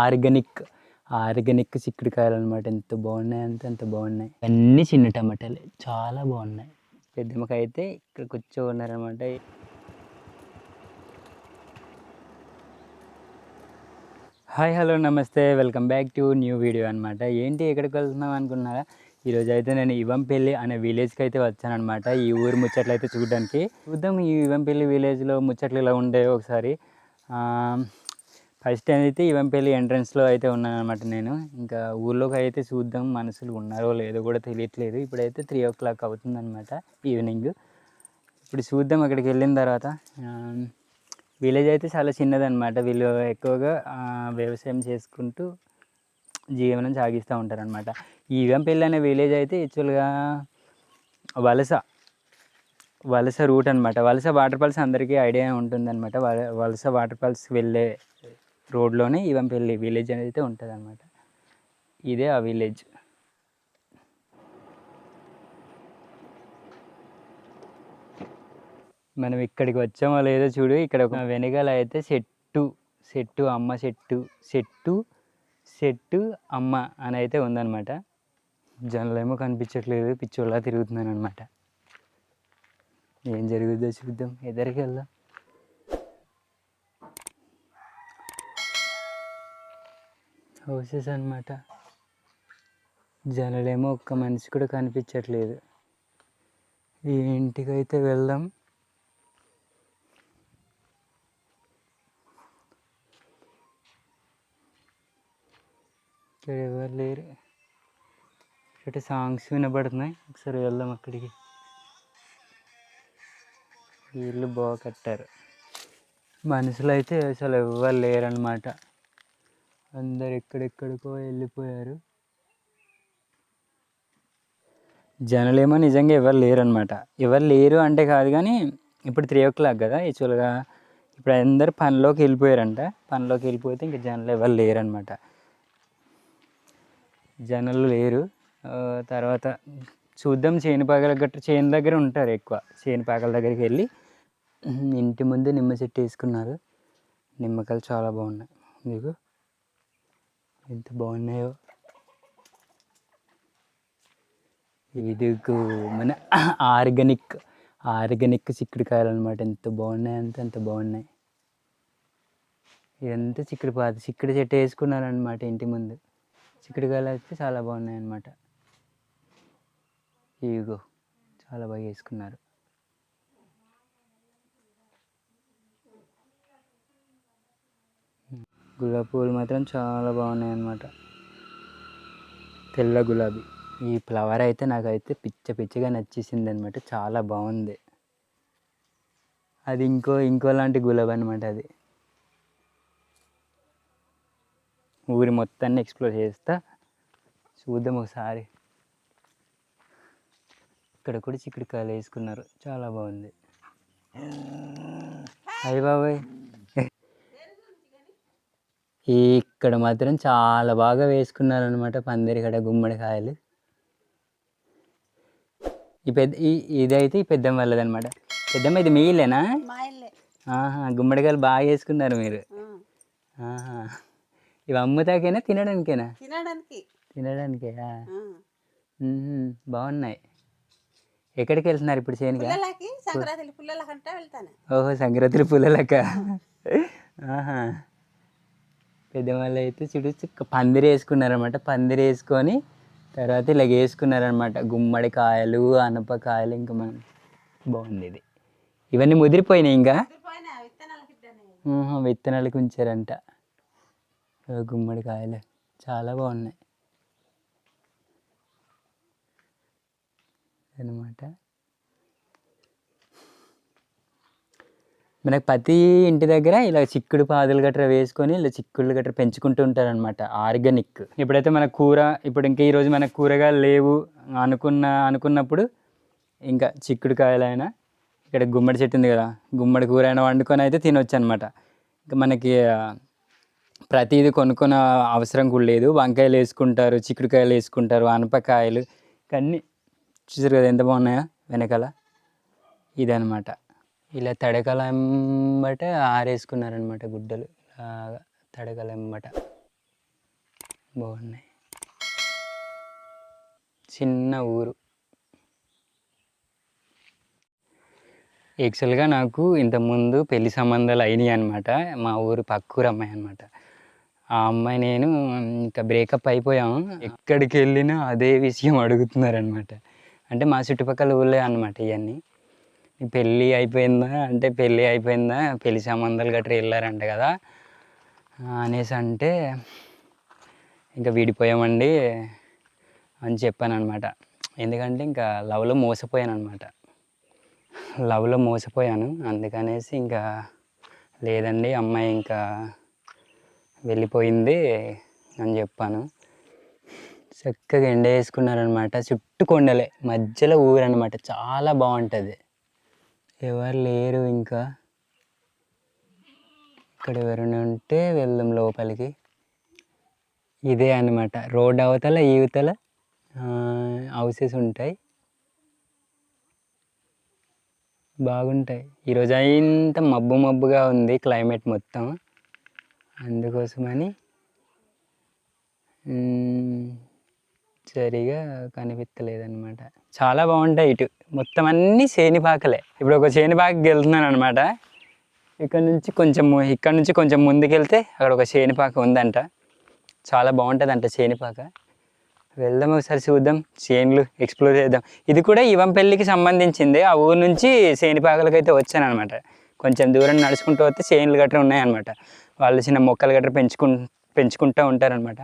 Organic organic చిక్కుడుకాయలు అనమాట ఎంత బాగున్నాయి అంటే అంత బాగున్నాయి. అన్నీ చిన్న టమాటాలే. చాలా బాగున్నాయి. పెద్దమ్మకి అయితే ఇక్కడ కూర్చోన్నారనమాట హాయ్ హలో నమస్తే. Welcome back to new video అనమాట ఏంటి ఎక్కడికి వెళ్తున్నాం అనుకున్నారా? ఈరోజు అయితే నేను ఇవంపల్లి అనే విలేజ్కి అయితే వచ్చానమాట ఈ ఊరు ముచ్చట్లు అయితే చూడడానికి. చూద్దాం ఈ ఇవంపల్లి విలేజ్లో ముచ్చట్లు ఇలా ఉండే ఒకసారి. ఫస్ట్ అయితే ఇవంపల్లి ఎంట్రన్స్లో అయితే ఉన్నాను అనమాట నేను. ఇంకా ఊళ్ళోకి అయితే చూద్దాం మనుషులు ఉన్నారో లేదో కూడా తెలియట్లేదు. ఇప్పుడైతే త్రీ ఓ క్లాక్ అవుతుందన్నమాట ఈవినింగ్ ఇప్పుడు చూద్దాం అక్కడికి వెళ్ళిన తర్వాత. విలేజ్ అయితే చాలా చిన్నదన్నమాట. వీళ్ళు ఎక్కువగా వ్యవసాయం చేసుకుంటూ జీవనం సాగిస్తూ ఉంటారనమాట ఈ అనే విలేజ్ అయితే యాక్చువల్గా వలస వలస రూట్ అనమాట వలస వాటర్ ఫాల్స్ అందరికీ ఐడియా ఉంటుందన్నమాట. వల వలస వాటర్ ఫాల్స్ వెళ్ళే రోడ్లోనే ఇవంపల్లి విలేజ్ అనేది అయితే ఉంటుంది అనమాట ఇదే ఆ విలేజ్. మనం ఇక్కడికి వచ్చామో లేదో చూడు ఇక్కడ ఒక వెనకాల అయితే చెట్టు చెట్టు అమ్మ చెట్టు చెట్టు చెట్టు అమ్మ అని అయితే ఉందన్నమాట. జనలేమో కనిపించట్లేదు పిచ్చోళ్ళ తిరుగుతున్నాను అనమాట ఏం జరుగుద్దో చూద్దాం ఎదరికి వెళ్దాం హౌసెస్ అనమాట జనలేమో ఒక్క మనిషి కూడా కనిపించట్లేదు. ఈ ఇంటికైతే వెళ్దాం. ఇక్కడ ఎవరు లేరు. ఇక్కడ సాంగ్స్ వినబడుతున్నాయి. ఒకసారి వెళ్దాం అక్కడికి. వీళ్ళు బాగా కట్టారు. మనుషులు అయితే అసలు ఎవ్వరు లేరనమాట అందరు ఎక్కడెక్కడికో వెళ్ళిపోయారు. జనలేమో నిజంగా ఎవరు లేరు అనమాట ఎవరు లేరు అంటే కాదు కానీ ఇప్పుడు త్రీ ఓ క్లాక్ కదా యాక్చువల్గా ఇప్పుడు అందరు పనిలోకి వెళ్ళిపోయారంట. పనిలోకి వెళ్ళిపోతే ఇంకా జనాలు ఎవరు లేరు అనమాట జనాలు లేరు. తర్వాత చూద్దాం చేను పాకల గట్ట చేను దగ్గర ఉంటారు ఎక్కువ. చేను పాకల దగ్గరికి వెళ్ళి ఇంటి ముందు నిమ్మ చెట్టు వేసుకున్నారు. నిమ్మకాయలు చాలా బాగున్నాయి. మీకు? ఎంత బాగున్నాయో. ఇదిగో మన ఆర్గానిక్ ఆర్గానిక్ చిక్కుడుకాయలు అనమాట ఎంత బాగున్నాయి అంత ఎంత బాగున్నాయి. ఇదంతా చిక్కుడు పాత చిక్కుడు చెట్టు వేసుకున్నారనమాట ఇంటి ముందు. చిక్కుడుకాయలు అయితే చాలా బాగున్నాయి అన్నమాట ఇదిగో చాలా బాగా వేసుకున్నారు. గులాబీ పువ్వులు మాత్రం చాలా బాగున్నాయి అన్నమాట తెల్ల గులాబీ. ఈ ఫ్లవర్ అయితే నాకైతే పిచ్చ పిచ్చగా నచ్చేసింది అనమాట చాలా బాగుంది. అది ఇంకో ఇంకో లాంటి గులాబీ అనమాట అది. ఊరి మొత్తాన్ని ఎక్స్ప్లోర్ చేస్తా. చూద్దాం ఒకసారి. ఇక్కడ కూడా చిక్కుడుకాయలు వేసుకున్నారు. చాలా బాగుంది. అయ్యి బాబాయ్. ఇక్కడ మాత్రం చాలా బాగా వేసుకున్నారు అనమాట పందిరిగడ గుమ్మడికాయలు ఈ పెద్ద ఇదైతే ఈ పెద్దమ్మ వాళ్ళది అనమాట పెద్దమ్మ ఇది మీ ఇల్లేనా? ఆహా గుమ్మడికాయలు బాగా వేసుకున్నారు మీరు. ఆహా. ఇవి అమ్ముతాకేనా తినడానికేనా? తినడానికి. తినడానికే. బాగున్నాయి. ఎక్కడికి వెళ్తున్నారు ఇప్పుడు చేనుగా ఓహో సంక్రాంతి పూలలక ఆహా. పెద్దవాళ్ళు అయితే చూడు చుక్క పందిరి వేసుకున్నారనమాట పందిరి వేసుకొని తర్వాత ఇలాగ వేసుకున్నారనమాట గుమ్మడికాయలు అనపకాయలు ఇంకా మనం బాగుంది ఇది. ఇవన్నీ ముదిరిపోయినాయి ఇంకా? విత్తనాలకి ఉంచారంట గుమ్మడికాయలు చాలా బాగున్నాయి. అనమాట మనకు ప్రతి ఇంటి దగ్గర ఇలా చిక్కుడు పాదులు గట్రా వేసుకొని ఇలా చిక్కుళ్ళు గట్రా పెంచుకుంటూ ఉంటారనమాట ఆర్గానిక్. ఇప్పుడైతే మన కూర ఇప్పుడు ఇంకా ఈరోజు మన కూరగాయలు లేవు అనుకున్న అనుకున్నప్పుడు ఇంకా చిక్కుడు కాయలైనా ఇక్కడ గుమ్మడి చెట్టు ఉంది కదా గుమ్మడి కూర అయినా వండుకొని అయితే తినొచ్చు అనమాట ఇంకా మనకి ఆ, ప్రతిదీ కొనుక్కున్న అవసరం కూడా లేదు. వంకాయలు వేసుకుంటారు చిక్కుడుకాయలు వేసుకుంటారు అనపకాయలు ఇవన్నీ చూసారు కదా ఎంత బాగున్నాయో వెనకాల? ఇదనమాట ఇలా తడకల ఎంబట ఆరేసుకున్నారనమాట గుడ్డలు. ఇలాగా తడకల ఎంబట బాగున్నాయి. చిన్న ఊరు. యాక్చువల్గా నాకు ఇంతకుముందు పెళ్ళి సంబంధాలు అయినాయి అనమాట మా ఊరు పక్కూరు అమ్మాయి అనమాట ఆ అమ్మాయి నేను ఇంకా బ్రేకప్ అయిపోయాము. ఎక్కడికి వెళ్ళినా అదే విషయం అడుగుతున్నారనమాట అంటే మా చుట్టుపక్కల ఊళ్ళే అనమాట ఇవన్నీ పెళ్ళి అయిపోయిందా? అంటే పెళ్ళి అయిపోయిందా? పెళ్ళి సంబంధాలు గట్రా వెళ్ళారంట కదా. అనేసి అంటే ఇంకా విడిపోయామండి అని చెప్పాను అనమాట ఎందుకంటే ఇంకా లవ్లో మోసపోయాను అనమాట లవ్లో మోసపోయాను. అందుకనేసి ఇంకా లేదండి అమ్మాయి ఇంకా వెళ్ళిపోయింది అని చెప్పాను. చక్కగా ఎండ వేసుకున్నారనమాట చుట్టూ కొండలే మధ్యలో ఊరు అనమాట చాలా బాగుంటుంది. ఎవరు లేరు ఇంకా. ఇక్కడ ఎవరైనా ఉంటే వెళ్దాం లోపలికి. ఇదే అన్నమాట. రోడ్ అవతల ఈవతల హౌసెస్ ఉంటాయి. బాగుంటాయి. ఈరోజు అంత మబ్బు మబ్బుగా ఉంది క్లైమేట్ మొత్తం. అందుకోసమని సరిగా కనిపించలేదన్నమాట చాలా బాగుంటాయి ఇటు. మొత్తం అన్నీ శేనిపాకలే ఇప్పుడు ఒక శేనిపాకకి వెళ్తున్నాను అనమాట ఇక్కడ నుంచి కొంచెం ఇక్కడ నుంచి కొంచెం ముందుకెళ్తే అక్కడ ఒక శేనిపాక ఉందంట. చాలా బాగుంటుందంట శేనిపాక వెళ్దాం ఒకసారి చూద్దాం. చేన్లు ఎక్స్ప్లోర్ చేద్దాం. ఇది కూడా ఇవంపల్లికి సంబంధించింది. ఆ ఊరు నుంచి శేనిపాకలకి అయితే వచ్చాను అనమాట కొంచెం దూరం నడుచుకుంటూ వస్తే చేన్లు గట్రా ఉన్నాయన్నమాట. వాళ్ళు చిన్న మొక్కలు గట్రా పెంచుకు పెంచుకుంటూ ఉంటారనమాట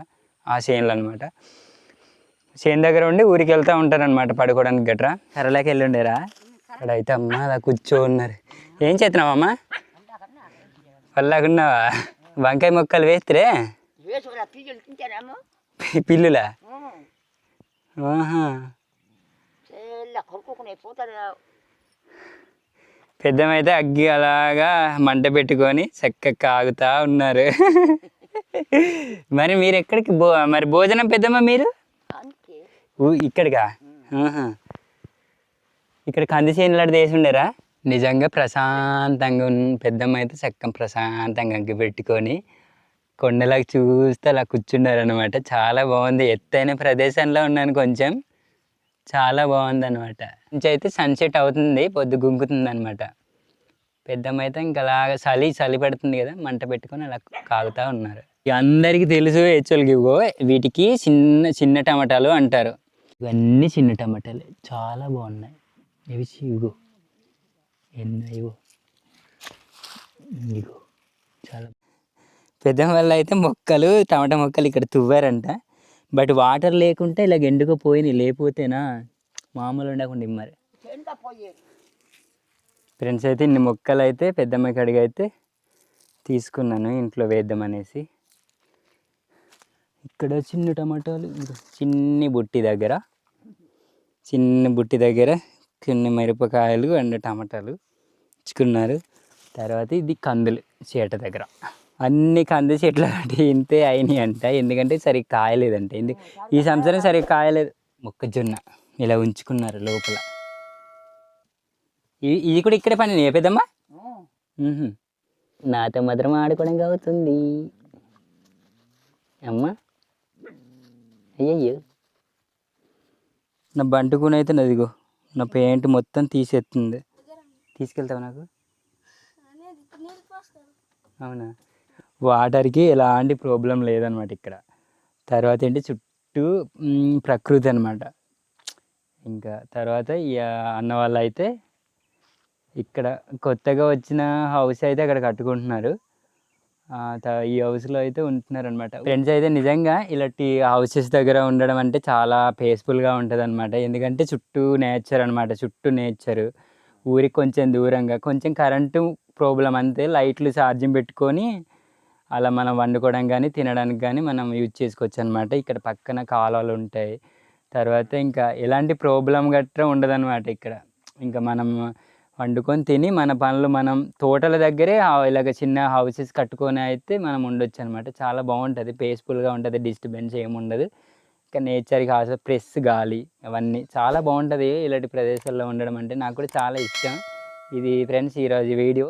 ఆ చేన్లు అనమాట చేను దగ్గర ఉండి ఊరికి వెళ్తూ ఉంటారనమాట పడుకోవడానికి గట్రా. కర్రలోకి వెళ్ళి ఉండేరా అక్కడ అయితే అమ్మ అలా కూర్చో ఉన్నారు ఏం చేస్తున్నావు అమ్మ? పల్లాకున్నావా వంకాయ మొక్కలు వేస్తే పిల్లలు? పెద్దమైతే అగ్గి అలాగా మంట పెట్టుకొని చక్కగా కాగుతా ఉన్నారు. మరి మీరు ఎక్కడికి భో మరి భోజనం పెద్దమ్మ మీరు? ఇక్కడికా. ఇక్కడ కంది చేనులాంటి వేసి ఉండేరా? నిజంగా ప్రశాంతంగా పెద్దమ్మ అయితే చక్కగా ప్రశాంతంగా అగ్గి పెట్టుకొని కొండలకు చూస్తే అలా కూర్చున్నారు అనమాట చాలా బాగుంది. ఎత్తైన ప్రదేశంలో ఉన్నాను కొంచెం. చాలా బాగుంది అనమాట అయితే సన్సెట్ అవుతుంది పొద్దు గుంకుతుంది అనమాట పెద్దమ్మ అయితే ఇంకా అలాగా చలి చలి పెడుతుంది కదా మంట పెట్టుకొని అలా కాగుతూ ఉన్నారు. అందరికీ తెలుసు హెచ్చులకి వీటికి చిన్న చిన్న టమాటాలు అంటారు. ఇవన్నీ చిన్న టమాటాలు. చాలా బాగున్నాయి. ఇవి ఇగో ఎన్నో ఇగో చాలా పెద్దమ్మ వల్ల అయితే మొక్కలు టమాటా మొక్కలు ఇక్కడ తువ్వారంట. బట్ వాటర్ లేకుంటే ఇలా ఎండుకుపోయినాయి లేకపోతేనా మామూలు ఉండకుండా మరి చెంత పోయేది ఫ్రెండ్స్ అయితే ఇన్ని మొక్కలు అయితే పెద్దమ్మ కడిగి అయితే తీసుకున్నాను. ఇంట్లో వేద్దామనేసి. ఇక్కడ చిన్న టమాటాలు చిన్ని బుట్టి దగ్గర చిన్న బుట్టి దగ్గర కొన్ని మిరపకాయలు అండ్ టమాటాలు ఇచ్చుకున్నారు. తర్వాత ఇది కందులు చేట దగ్గర. అన్ని కంది చెట్లు అంటే ఇంతే అయినాయి అంట. ఎందుకంటే సరిగ్గా కాయలేదంట. ఎందుకు ఈ సంవత్సరం సరిగ్గా కాయలేదు. మొక్కజొన్న ఇలా ఉంచుకున్నారు లోపల. ఇది కూడా ఇక్కడే పని నేపేదమ్మా నాతో మాత్రం ఆడుకోవడం అవుతుంది అమ్మా. అయ్యయ్యో నా బంటుకుని అయితే నదిగో నా పెయింట్ మొత్తం తీసేస్తుంది తీసుకెళ్తావు నాకు? అవునా? వాటర్కి ఎలాంటి ప్రాబ్లం లేదనమాట ఇక్కడ. తర్వాత ఏంటి? చుట్టూ ప్రకృతి అనమాట. ఇంకా తర్వాత అన్న వాళ్ళు అయితే ఇక్కడ కొత్తగా వచ్చిన హౌస్ అయితే అక్కడ కట్టుకుంటున్నారు. ఈ హౌస్లో అయితే ఉంటున్నారనమాట ఫ్రెండ్స్ అయితే నిజంగా ఇలాంటి హౌసెస్ దగ్గర ఉండడం అంటే చాలా పీస్ఫుల్గా ఉంటుంది అనమాట ఎందుకంటే చుట్టూ నేచర్ అనమాట చుట్టూ నేచరు ఊరికి కొంచెం దూరంగా కొంచెం కరెంటు ప్రాబ్లం అంతే. లైట్లు ఛార్జింగ్ పెట్టుకొని అలా మనం వండుకోవడం కానీ తినడానికి కానీ మనం యూజ్ చేసుకోవచ్చు అనమాట ఇక్కడ పక్కన కాలువలు ఉంటాయి. తర్వాత ఇంకా ఎలాంటి ప్రాబ్లం గట్రా ఉండదన్నమాట ఇక్కడ. ఇంకా మనం వండుకొని తిని మన పనులు మనం తోటల దగ్గరే ఇలాగ చిన్న హౌసెస్ కట్టుకొని అయితే మనం ఉండొచ్చు అనమాట చాలా బాగుంటుంది. పీస్ఫుల్గా ఉంటుంది. డిస్టర్బెన్స్ ఏముండదు. ఇంకా నేచర్కి ఆశ ఫ్రెష్ గాలి అవన్నీ చాలా బాగుంటుంది. ఇలాంటి ప్రదేశాల్లో ఉండడం అంటే నాకు కూడా చాలా ఇష్టం. ఇది ఫ్రెండ్స్ ఈరోజు వీడియో.